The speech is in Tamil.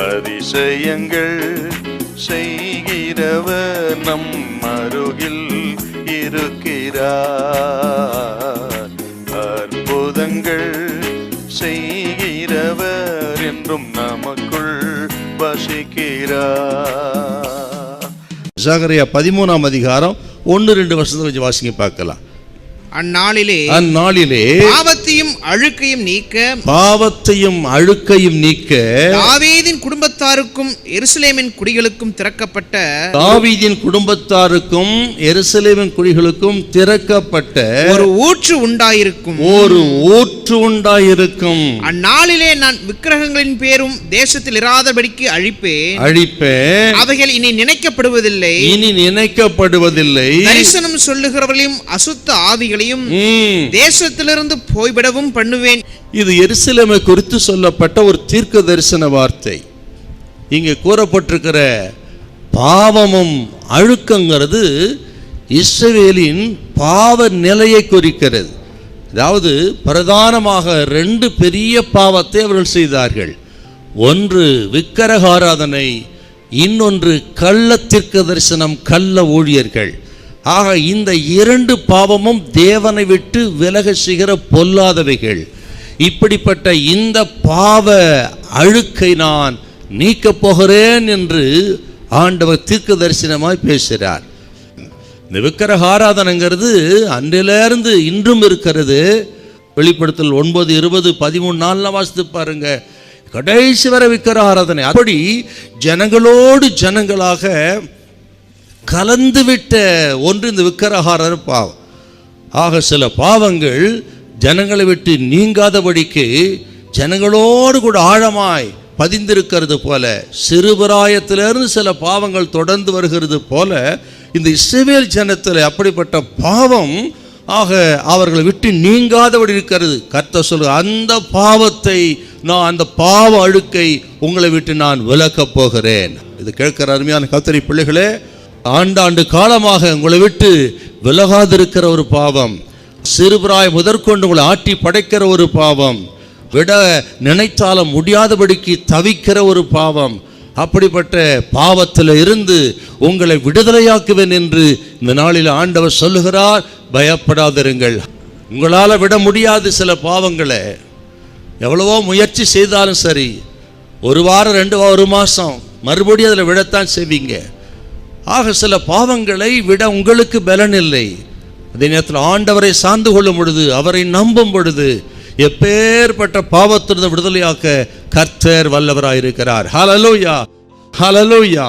அதிசயங்கள் செய்கிறவர் நம் அருகில் இருக்கிறார். அற்புதங்கள் செய்கிறவர் என்றும் நமக்குள் வசிக்கிறார். ஜகரியா பதிமூணாம் அதிகாரம் ஒன்று ரெண்டு வருஷத்தை வச்சு வாசிங்க பார்க்கலாம். அந்நாளிலே அந்நாளிலே பாவத்தையும் அழுக்கையும் நீக்க பாவத்தையும் அழுக்கையும் நீக்க தாவீதின் குடும்பத்தாருக்கும் எருசலேமின் குடிகளுக்கும் திறக்கப்பட்ட தாவீதின் குடும்பத்தாருக்கும் எருசலேமின் குடிகளுக்கும் திறக்கப்பட்ட ஒரு ஊற்று உண்டாயிருக்கும். ஒரு ஊற்று உண்டாயிருக்கும். அந்நாளிலே நான் விக்கிரகங்களின் பேரும் தேசத்தில் இராதபடிக்கு அழிப்பேன். அழிப்பேன். அவைகள் இனி நினைக்கப்படுவதில்லை. இனி நினைக்கப்படுவதில்லை. தரிசனம் சொல்லுகிறவர்களையும் அசுத்த ஆவிகளையும். தேசத்திலிருந்து போய்விடவும் பண்ணுவேன். இது எருசலேமை குறித்து சொல்லப்பட்ட ஒரு தீர்க்க தரிசன வார்த்தை. இங்கே கூறப்பட்டிருக்கிற பாவமும் அழுக்கங்கிறது இஸ்ரவேலின் பாவ நிலையை குறிக்கிறது. அதாவது பிரதானமாக ரெண்டு பெரிய பாவத்தை அவர்கள் செய்தார்கள். ஒன்று விக்கரகாராதனை இன்னொன்று கள்ள தீர்க்க தரிசனம் கள்ள ஊழியர்கள். ஆக இந்த இரண்டு பாவமும் தேவனை விட்டு விலக செய்கிற பொல்லாதவைகள். இப்படிப்பட்ட இந்த பாவ அழுக்கை நான் நீக்கப் போகிறேன் என்று ஆண்டவர் தீர்க்க தரிசனமாய் பேசுகிறார். இந்த விக்கிரக ஆராதனைங்கிறது அன்றிலிருந்து இன்றும் இருக்கிறது. வெளிப்படுத்தல் ஒன்பது இருபது பதிமூணு நாளில் வாசித்து பாருங்க. கடைசி வரை விக்கிரக ஆராதனை. அப்படி ஜனங்களோடு ஜனங்களாக கலந்துவிட்ட ஒன்று இந்த விக்கிரகாரர் பாவம். ஆக சில பாவங்கள் ஜனங்களை விட்டு நீங்காதபடிக்கு ஜனங்களோடு கூட ஆழமாய் பதிந்திருக்கிறது போல சிறுபிராயத்திலிருந்து சில பாவங்கள் தொடர்ந்து வருகிறது போல இந்த இஸ்ரவேல் ஜனத்தில் அப்படிப்பட்ட பாவம் ஆக அவர்களை விட்டு நீங்காதபடி இருக்கிறது. கர்த்த சொல்லு அந்த பாவத்தை நான் அந்த பாவ அழுக்கை உங்களை விட்டு நான் விளக்கப் போகிறேன். இது கேட்கிற அருமையான கத்தரி பிள்ளைகளே ஆண்டாண்டு காலமாக உங்களை விட்டு விலகாதிருக்கிற ஒரு பாவம். சிறுபிராய் முதற்கொண்டு உங்களை ஆட்டி படைக்கிற ஒரு பாவம். விட நினைத்தாலும் முடியாதபடிக்கு தவிக்கிற ஒரு பாவம். அப்படிப்பட்ட பாவத்தில் இருந்து உங்களை விடுதலையாக்குவேன் என்று இந்த நாளில் ஆண்டவர் சொல்லுகிறார். பயப்படாதிருங்கள். உங்களால் விட முடியாது சில பாவங்களை. எவ்வளவோ முயற்சி செய்தாலும் சரி. ஒரு வாரம் ரெண்டு ஒரு மாதம் மறுபடியும் அதில் விடத்தான் செய்வீங்க. ஆக சில பாவங்களை விட உங்களுக்கு பலன் இல்லை அதே நேரத்தில் ஆண்டவரை சார்ந்து கொள்ளும் பொழுது அவரை நம்பும் பொழுது எப்பேற்பட்ட பாவத்திலிருந்து விடுதலையாக்க கர்த்தர் வல்லவராயிருக்கிறார். ஹலலோயா ஹலலோயா